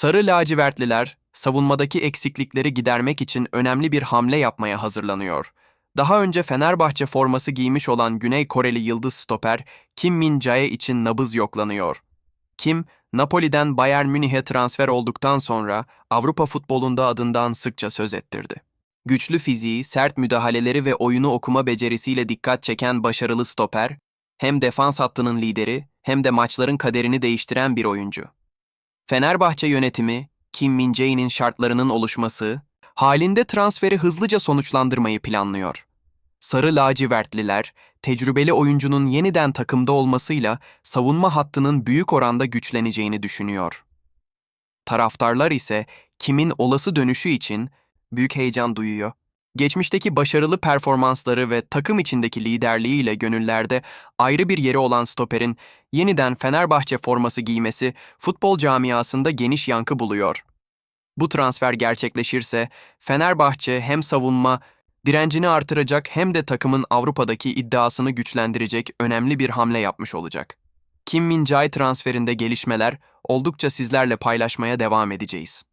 Sarı lacivertliler, savunmadaki eksiklikleri gidermek için önemli bir hamle yapmaya hazırlanıyor. Daha önce Fenerbahçe forması giymiş olan Güney Koreli yıldız stoper Kim Min-jae için nabız yoklanıyor. Kim, Napoli'den Bayern Münih'e transfer olduktan sonra Avrupa futbolunda adından sıkça söz ettirdi. Güçlü fiziği, sert müdahaleleri ve oyunu okuma becerisiyle dikkat çeken başarılı stoper, hem defans hattının lideri hem de maçların kaderini değiştiren bir oyuncu. Fenerbahçe yönetimi, Kim Min-jae'nin şartlarının oluşması, halinde transferi hızlıca sonuçlandırmayı planlıyor. Sarı lacivertliler, tecrübeli oyuncunun yeniden takımda olmasıyla savunma hattının büyük oranda güçleneceğini düşünüyor. Taraftarlar ise Kim'in olası dönüşü için büyük heyecan duyuyor. Geçmişteki başarılı performansları ve takım içindeki liderliğiyle gönüllerde ayrı bir yeri olan stoperin yeniden Fenerbahçe forması giymesi futbol camiasında geniş yankı buluyor. Bu transfer gerçekleşirse Fenerbahçe hem savunma direncini artıracak hem de takımın Avrupa'daki iddiasını güçlendirecek önemli bir hamle yapmış olacak. Kim Min-jae transferinde gelişmeler oldukça sizlerle paylaşmaya devam edeceğiz.